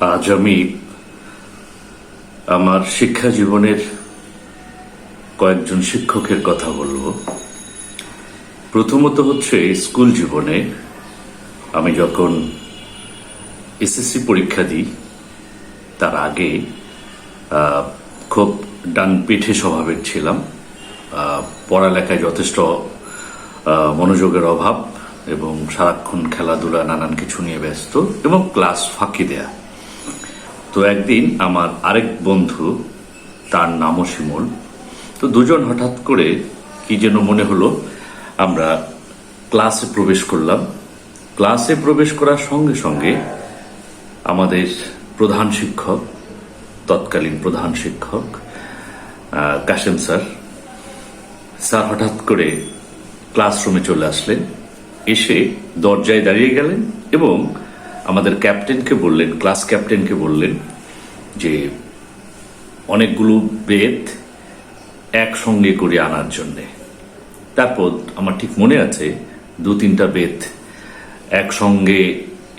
আজ আমি আমার শিক্ষা জীবনের কয়েকজন শিক্ষকের কথা বলব। প্রথমত হচ্ছে স্কুল জীবনে আমি যখন এসএসসি পরীক্ষা দিই, তার আগে খুব ডান পিঠে স্বভাবের ছিলাম। পড়ালেখায় যথেষ্ট মনোযোগের অভাব এবং সারাক্ষণ খেলাধুলা, নানান কিছু নিয়ে ব্যস্ত এবং ক্লাস ফাঁকি দেয়া। তো একদিন আমার আরেক বন্ধু, তার নামও শিমুল, তো দুজন হঠাৎ করে কি যেন মনে হলো, আমরা ক্লাসে প্রবেশ করলাম। ক্লাসে প্রবেশ করার সঙ্গে সঙ্গে আমাদের প্রধান শিক্ষক, তৎকালীন প্রধান শিক্ষক কাশেম স্যার স্যার হঠাৎ করে ক্লাসরুমে চলে আসলেন, এসে দরজায় দাঁড়িয়ে গেলেন এবং আমাদের ক্যাপ্টেনকে বললেন, ক্লাস ক্যাপ্টেনকে বললেন যে অনেকগুলো বেদ একসঙ্গে করে আনার জন্যে। তারপর আমার ঠিক মনে আছে, দু তিনটা বেদ একসঙ্গে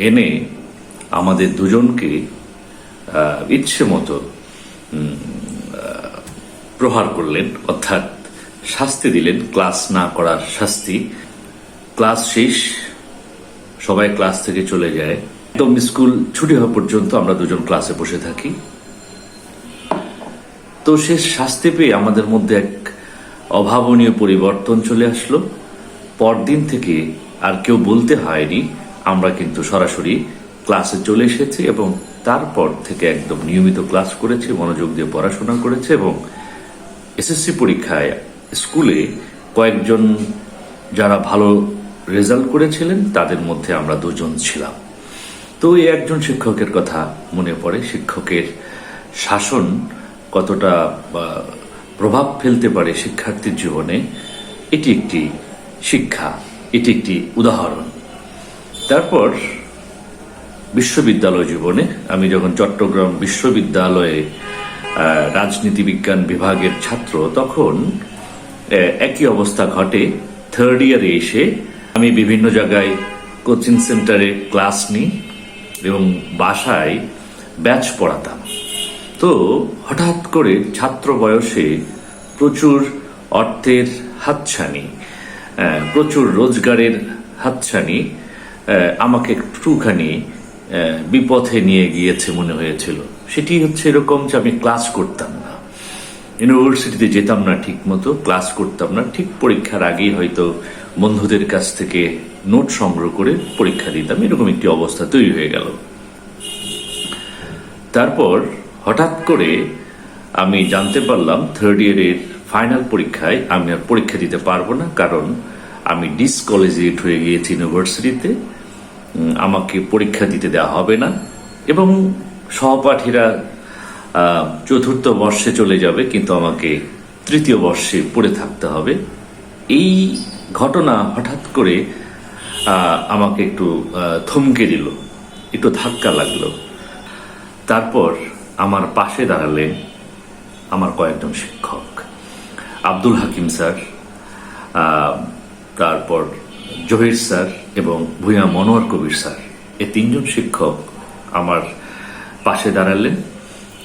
এনে আমাদের দুজনকে ইচ্ছে মতো প্রহার করলেন, অর্থাৎ শাস্তি দিলেন, ক্লাস না করার শাস্তি। ক্লাস শেষ, সবাই ক্লাস থেকে চলে যায়। একদম স্কুল ছুটি হওয়া পর্যন্ত আমরা দুজন ক্লাসে বসে থাকি। তো সে শাস্তি পেয়ে আমাদের মধ্যে এক অভাবনীয় পরিবর্তন চলে আসলো। পরদিন থেকে আর কেউ বলতে হয়নি, আমরা কিন্তু সরাসরি ক্লাসে চলে এসেছি এবং তারপর থেকে একদম নিয়মিত ক্লাস করেছি, মনোযোগ দিয়ে পড়াশোনা করেছে এবং এসএসসি পরীক্ষায় স্কুলে কয়েকজন যারা ভালো রেজাল্ট করেছিলেন, তাদের মধ্যে আমরা দুজন ছিলাম। তো এই একজন শিক্ষকের কথা মনে পড়ে। শিক্ষকের শাসন কতটা প্রভাব ফেলতে পারে শিক্ষার্থীর জীবনে, এটি একটি শিক্ষা, এটি একটি উদাহরণ। তারপর বিশ্ববিদ্যালয় জীবনে আমি যখন চট্টগ্রাম বিশ্ববিদ্যালয়ে রাজনীতি বিজ্ঞান বিভাগের ছাত্র, তখন একই অবস্থা ঘটে। থার্ড ইয়ারে এসে আমি বিভিন্ন জায়গায় কোচিং সেন্টারে ক্লাস নিই। এবং বাসায় ব্যাচ পড়াতাম। তো হঠাৎ করে ছাত্র বয়সে প্রচুর অর্থের হাতছানি প্রচুর রোজগারের হাতছানি আমাকে একটুখানি বিপথে নিয়ে গিয়েছে মনে হয়েছিল। সেটি হচ্ছে এরকম যে আমি ক্লাস করতাম না। ইউনিভার্সিটিতে যেতাম না ঠিক মতো ক্লাস করতাম না, ঠিক পরীক্ষার আগেই হয়তো বন্ধুদের কাছ থেকে নোট সংগ্রহ করে পরীক্ষা দিতাম। এরকম একটি অবস্থা তৈরি হয়ে গেল। তারপর হঠাৎ করে আমি জানতে পারলাম থার্ড ইয়ারের ফাইনাল পরীক্ষায় আমি আর পরীক্ষা দিতে পারব না, কারণ আমি ডিসকলেজিয়েট হয়ে গিয়েছি ইউনিভার্সিটিতে আমাকে পরীক্ষা দিতে দেওয়া হবে না এবং সহপাঠীরা চতুর্থ বর্ষে চলে যাবে, কিন্তু আমাকে তৃতীয় বর্ষে পড়ে থাকতে হবে। এই ঘটনা হঠাৎ করে আমাকে একটু থমকে দিল, একটু ধাক্কা লাগল। তারপর আমার পাশে দাঁড়ালেন আমার কয়েকজন শিক্ষক। আব্দুল হাকিম স্যার তারপর জহির স্যার এবং ভূয়া মনোয়ার কবির স্যার। এই তিনজন শিক্ষক আমার পাশে দাঁড়ালেন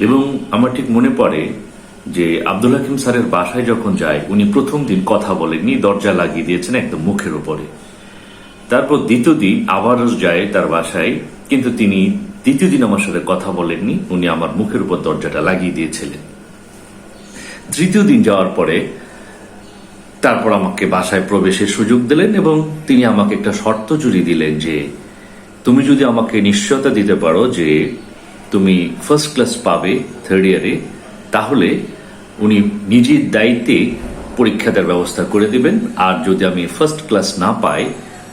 এবং আমার ঠিক মনে পড়ে যে আব্দুল হাকিম স্যারের বাসায় যখন যায়, উনি প্রথম দিন কথা বলেননি, দরজা লাগিয়ে দিয়েছেন একদম মুখের উপরে। তারপর দ্বিতীয় দিন আবারও যায় তার বাসায়, কিন্তু তিনি দ্বিতীয় দিন আমার সাথে কথা বলেননি, উনি আমার মুখের উপর দরজাটা লাগিয়ে দিয়েছিলেন। তৃতীয় দিন যাওয়ার পরে তারপর আমাকে বাসায় প্রবেশের সুযোগ দিলেন এবং তিনি আমাকে একটা শর্ত জুড়ি দিলেন যে, তুমি যদি আমাকে নিশ্চয়তা দিতে পারো যে, তুমি ফার্স্ট ক্লাস পাবে থার্ড ইয়ারে তাহলে উনি নিজের দায়িত্বে পরীক্ষা দেওয়ার ব্যবস্থা করে দিবেন। আর যদি আমি ফার্স্ট ক্লাস না পাই,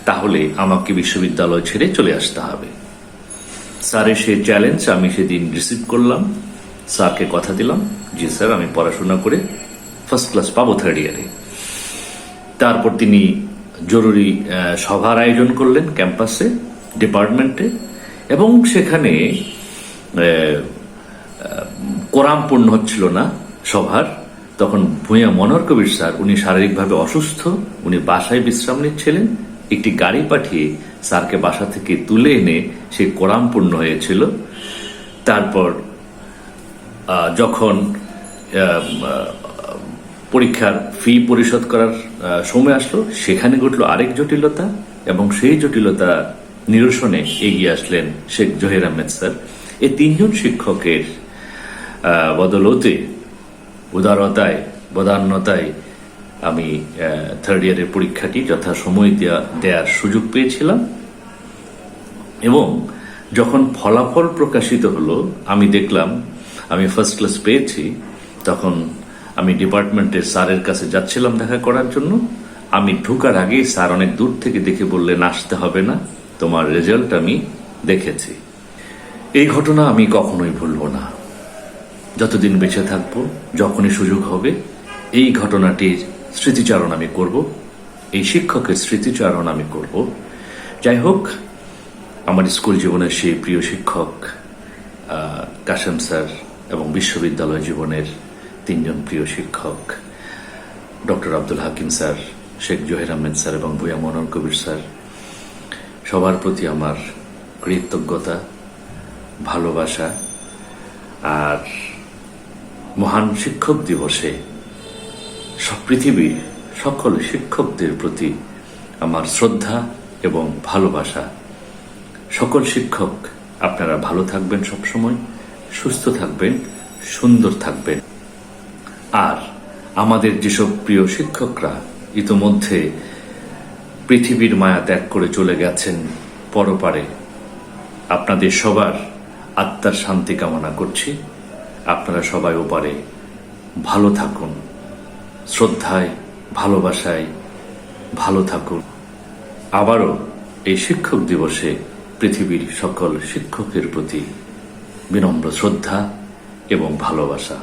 তাহলে আমাকে বিশ্ববিদ্যালয় ছেড়ে চলে আসতে হবে। স্যারের সেই চ্যালেঞ্জ আমি সেদিন রিসিভ করলাম। স্যারকে কথা দিলাম, জি স্যার, আমি পড়াশোনা করে ফার্স্ট ক্লাস পাবো থার্ড ইয়ারে তারপর তিনি জরুরি সভার আয়োজন করলেন ক্যাম্পাসে ডিপার্টমেন্টে এবং সেখানে কোরাম পূর্ণ হচ্ছিল না সভার, তখন ভূঁইয়া মনোহর কবির স্যার, উনি শারীরিকভাবে অসুস্থ, উনি বাসায় বিশ্রাম নিচ্ছিলেন, একটি গাড়ি পাঠিয়ে স্যারকে বাসা থেকে তুলে এনে সে কোরাম পূর্ণ হয়েছিল। তারপর যখন পরীক্ষার ফি পরিশোধ করার সময় আসলো, সেখানে ঘটলো আরেক জটিলতা এবং সেই জটিলতা নিরসনে এগিয়ে আসলেন শেখ জহির আহমেদ স্যার। এই তিনজন শিক্ষকের বদলতে, উদারতায়, বদান্যতায় আমি থার্ড ইয়ারের পরীক্ষাটি যথা সময় দেয়া দেওয়ার সুযোগ পেয়েছিলাম। এবং যখন ফলাফল প্রকাশিত হলো, আমি দেখলাম, আমি ফার্স্ট ক্লাস পেয়েছি, তখন আমি ডিপার্টমেন্টের স্যারের কাছে যাচ্ছিলাম দেখা করার জন্য। আমি ঢুকার আগেই স্যার অনেক দূর থেকে দেখে বললেন, আসতে হবে না, তোমার রেজাল্ট আমি দেখেছি। এই ঘটনা আমি কখনোই ভুলব না। যতদিন বেঁচে থাকব, যখনই সুযোগ হবে, এই ঘটনাটির স্মৃতিচারণ আমি করব, এই শিক্ষকের স্মৃতিচারণ আমি করব। যাই হোক, আমার স্কুল জীবনের সেই প্রিয় শিক্ষক কাশেম স্যার এবং বিশ্ববিদ্যালয় জীবনের তিনজন প্রিয় শিক্ষক, doctor Abdul Hakim sir, Sheikh Zahir Ahmed sir এবং ভূয়া মনোর কবির স্যার, সবার প্রতি আমার কৃতজ্ঞতা, ভালোবাসা, আর মহান শিক্ষক দিবসে সব পৃথিবীর সকল শিক্ষকদের প্রতি আমার শ্রদ্ধা এবং ভালোবাসা। সকল শিক্ষক, আপনারা ভালো থাকবেন সবসময়, সুস্থ থাকবেন, সুন্দর থাকবেন। আর আমাদের যেসব প্রিয় শিক্ষকরা ইতোমধ্যে পৃথিবীর মায়া ত্যাগ করে চলে গেছেন পরপারে, আপনাদের সবার আত্মার শান্তি কামনা করছি। আপনারা সবাই ওপারে ভালো থাকুন, শ্রদ্ধায়, ভালোবাসায় ভালো থাকুন। আবারও এই শিক্ষক দিবসে পৃথিবীর সকল শিক্ষকের প্রতি বিনম্র শ্রদ্ধা এবং ভালোবাসা।